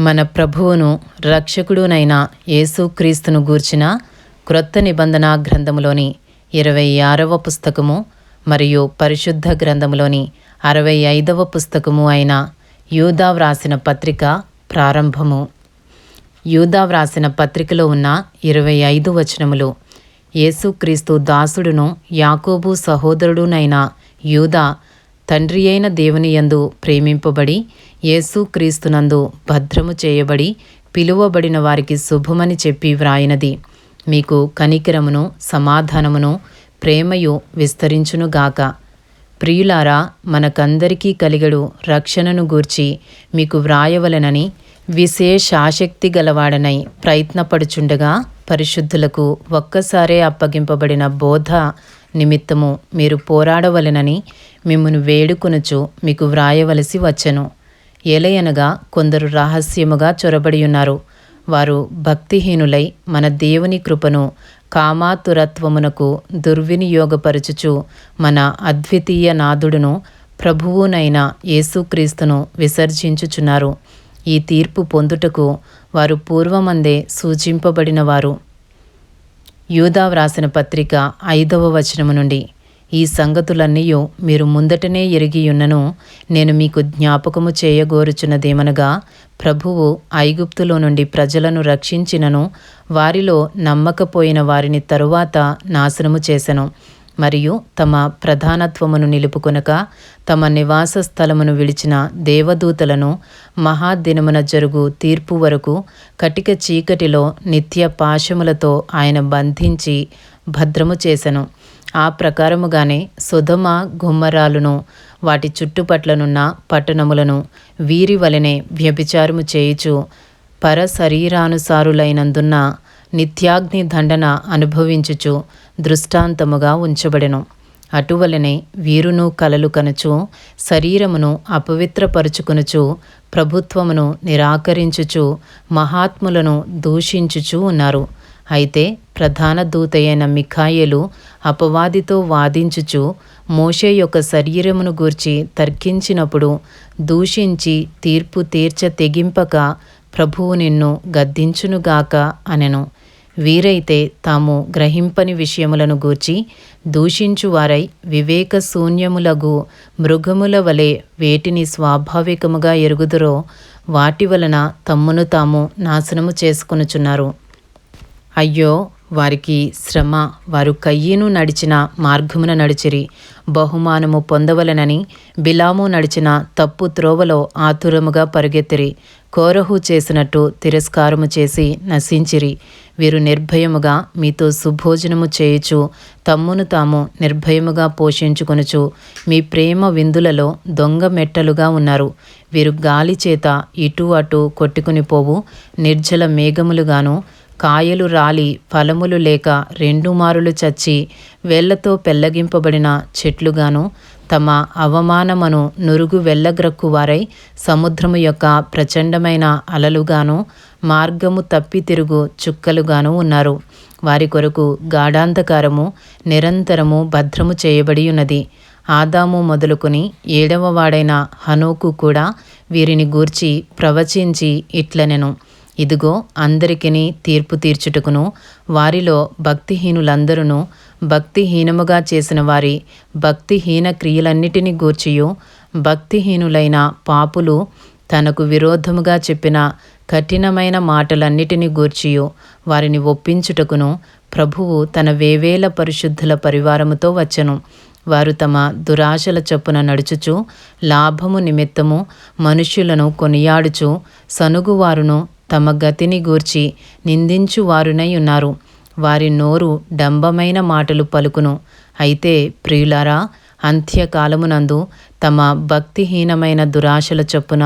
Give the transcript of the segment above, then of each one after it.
మన ప్రభువును రక్షకుడునైన యేసుక్రీస్తును గూర్చిన క్రొత్త నిబంధన గ్రంథములోని ఇరవై ఆరవ పుస్తకము మరియు పరిశుద్ధ గ్రంథములోని అరవై ఐదవ పుస్తకము అయిన యూదా వ్రాసిన పత్రిక ప్రారంభము. యూదా వ్రాసిన పత్రికలో ఉన్న ఇరవై ఐదు వచనములు యేసుక్రీస్తు దాసుడును యాకోబు సహోదరుడునైన యూదా తండ్రి అయిన దేవుని యందు ప్రేమింపబడి యేసుక్రీస్తునందు భద్రము చేయబడి పిలువబడిన వారికి శుభమని చెప్పి వ్రాయినది. మీకు కనికరమును సమాధానమును ప్రేమయు విస్తరించునుగాక ప్రియులారా మనకందరికీ కలిగడు రక్షణను గూర్చి మీకు వ్రాయవలెనని విశేషాశక్తి గలవాడనై ప్రయత్నపడుచుండగా పరిశుద్ధులకు ఒక్కసారే అప్పగింపబడిన బోధ నిమిత్తము మీరు పోరాడవలెనని మిమ్మను వేడుకొనుచు మీకు వ్రాయవలసి వచ్చెను. ఏలయనగా కొందరు రహస్యముగా చొరబడియున్నారు. వారు భక్తిహీనులై మన దేవుని కృపను కామాతురత్వమునకు దుర్వినియోగపరచుచు మన అద్వితీయ నాథుడును ప్రభువునైన యేసుక్రీస్తును విసర్జించుచున్నారు. ఈ తీర్పు పొందుటకు వారు పూర్వమందే సూచింపబడినవారు. యూదా వ్రాసిన పత్రిక ఐదవ వచనము నుండి. ఈ సంగతులన్నీయు మీరు ముందటనే ఎరిగియున్నను నేను మీకు జ్ఞాపకము చేయగోరుచున్నదేమనగా ప్రభువు ఐగుప్తులో నుండి ప్రజలను రక్షించినను వారిలో నమ్మకపోయిన వారిని తరువాత నాశనము చేసెను. మరియు తమ ప్రధానత్వమును నిలుపుకొనక తమ నివాస స్థలమును విడిచిన దేవదూతలను మహాదినమున జరుగు తీర్పు వరకు కటిక చీకటిలో నిత్య పాశములతో ఆయన బంధించి భద్రము చేసెను. ఆ ప్రకారముగానే సుధమ గుమ్మరాలను వాటి చుట్టుపట్లనున్న పట్టణములను వీరి వలనే వ్యభిచారము చేయుచు పరశరీరానుసారులైనందున్న నిత్యాగ్ని దండన అనుభవించుచు దృష్టాంతముగా ఉంచబడెను. అటువలనే వీరును కలలు కనుచు శరీరమును అపవిత్రపరుచుకునుచు ప్రభుత్వమును నిరాకరించుచు మహాత్ములను దూషించుచు ఉన్నారు. అయితే ప్రధాన దూతయైన మిఖాయలు అపవాదితో వాదించుచు మోషే యొక్క శరీరమును గూర్చి తర్కించినప్పుడు దూషించి తీర్పు తీర్చ తెగింపక ప్రభువు నిన్ను గద్దించునుగాక అనెను. వీరైతే తాము గ్రహింపని విషయములను గూర్చి దూషించువారై వివేక శూన్యములగు మృగముల వలె వేటిని స్వాభావికముగా ఎరుగుదురో వాటి వలన తమ్మును తాము నాశనము చేసుకొనుచున్నారు. అయ్యో వారికి శ్రమ వారు కయ్యను నడిచిన మార్గమున నడిచిరి. బహుమానము పొందవలనని బిలాము నడిచిన తప్పు త్రోవలో ఆతురముగా పరుగెత్తిరి. కోరహు చేసినట్టు తిరస్కారము చేసి నశించిరి. వీరు నిర్భయముగా మీతో సుభోజనము చేయుచు తమ్మును తాము నిర్భయముగా పోషించుకొనుచు మీ ప్రేమ విందులలో దొంగ మెట్టలుగా ఉన్నారు. వీరు గాలి చేత ఇటు అటు కొట్టుకుని పోవు నిర్జల మేఘములుగాను కాయలు రాలి ఫలములు లేక రెండు మారులు చచ్చి వేళ్ళతో పెల్లగింపబడిన చెట్లుగాను తమ అవమానమును నురుగు వెళ్ళగ్రక్కువారై సముద్రము యొక్క ప్రచండమైన అలలుగాను మార్గము తప్పి తిరుగు చుక్కలుగాను ఉన్నారు. వారి కొరకు గాఢాంధకారము నిరంతరము భద్రము చేయబడి ఉన్నది ఆదాము మొదలుకొని ఏడవ వాడైన హనోకు కూడా వీరిని గూర్చి ప్రవచించి ఇట్లనెను. ఇదిగో అందరికిని తీర్పు తీర్చుటకును వారిలో భక్తిహీనులందరూ భక్తిహీనముగా చేసిన వారి భక్తిహీన క్రియలన్నిటిని గూర్చియు. భక్తిహీనులైన పాపులు తనకు విరోధముగా చెప్పిన కఠినమైన మాటలన్నిటిని గూర్చియు. వారిని ఒప్పించుటకును ప్రభువు తన వేవేల పరిశుద్ధుల పరివారముతో వచ్చెను. వారు తమ దురాశల చొప్పున నడుచుచు లాభము నిమిత్తము మనుష్యులను కొనియాడుచు సనుగువారును తమ గతిని గూర్చి నిందించువారునై ఉన్నారు వారి నోరు డంబమైన మాటలు పలుకును. అయితే ప్రియులారా అంత్యకాలమునందు తమ భక్తిహీనమైన దురాశల చొప్పున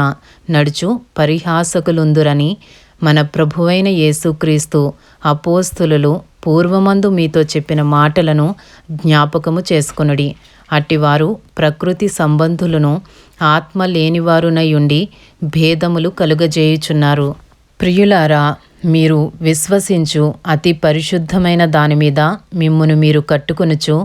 నడుచు పరిహాసకులుందురని మన ప్రభువైన యేసుక్రీస్తు అపోస్తులు పూర్వమందు మీతో చెప్పిన మాటలను జ్ఞాపకము చేసుకొనుడి. అట్టివారు ప్రకృతి సంబంధులను ఆత్మ లేనివారునయుండి భేదములు కలుగజేయుచున్నారు. ప్రియులారా మీరు విశ్వసించు అతి పరిశుద్ధమైన దాని మీద మిమ్మును మీరు కట్టుకొనుచు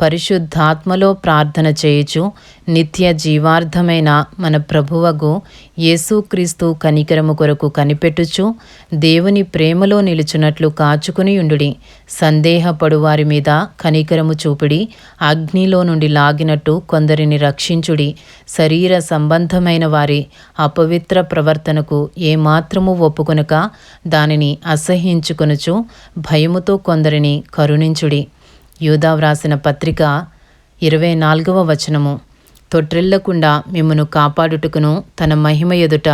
పరిశుద్ధాత్మలో ప్రార్థన చేయుచు నిత్య జీవార్థమైన మన ప్రభువగు యేసుక్రీస్తు కనికరము కొరకు కనిపెట్టుచు దేవుని ప్రేమలో నిలుచున్నట్లు కాచుకుని ఉండుడి. సందేహపడు వారి మీద కనికరము చూపిడి అగ్నిలో నుండి లాగినట్టు కొందరిని రక్షించుడి. శరీర సంబంధమైన వారి అపవిత్ర ప్రవర్తనకు ఏమాత్రము ఒప్పుకొనక దానిని అసహించుకొనుచు భయముతో కొందరిని కరుణించుడి. యూదా వ్రాసిన పత్రిక ఇరవై నాలుగవ వచనము. తొట్రిల్లకుండా మిమ్మను కాపాడుటకును తన మహిమ ఎదుట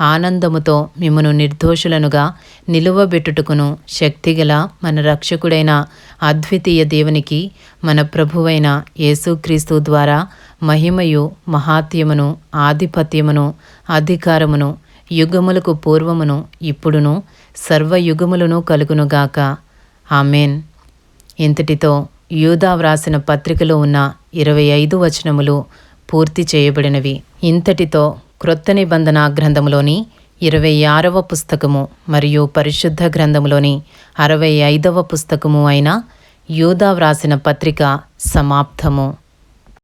ఆనందముతో మిమ్మను నిర్దోషులనుగా నిలువబెట్టుటకును శక్తిగల మన రక్షకుడైన అద్వితీయ దేవునికి మన ప్రభువైన యేసుక్రీస్తు ద్వారా మహిమయు మహాత్యమును ఆధిపత్యమును అధికారమును యుగములకు పూర్వమును ఇప్పుడును సర్వయుగములను కలుగునుగాక. ఆమెన్. ఇంతటితో యూదా వ్రాసిన పత్రికలో ఉన్న ఇరవై ఐదు వచనములు పూర్తి చేయబడినవి. ఇంతటితో క్రొత్త నిబంధన గ్రంథములోని ఇరవై ఆరవ పుస్తకము మరియు పరిశుద్ధ గ్రంథములోని అరవై ఐదవ పుస్తకము అయిన యూదా వ్రాసిన పత్రిక సమాప్తము.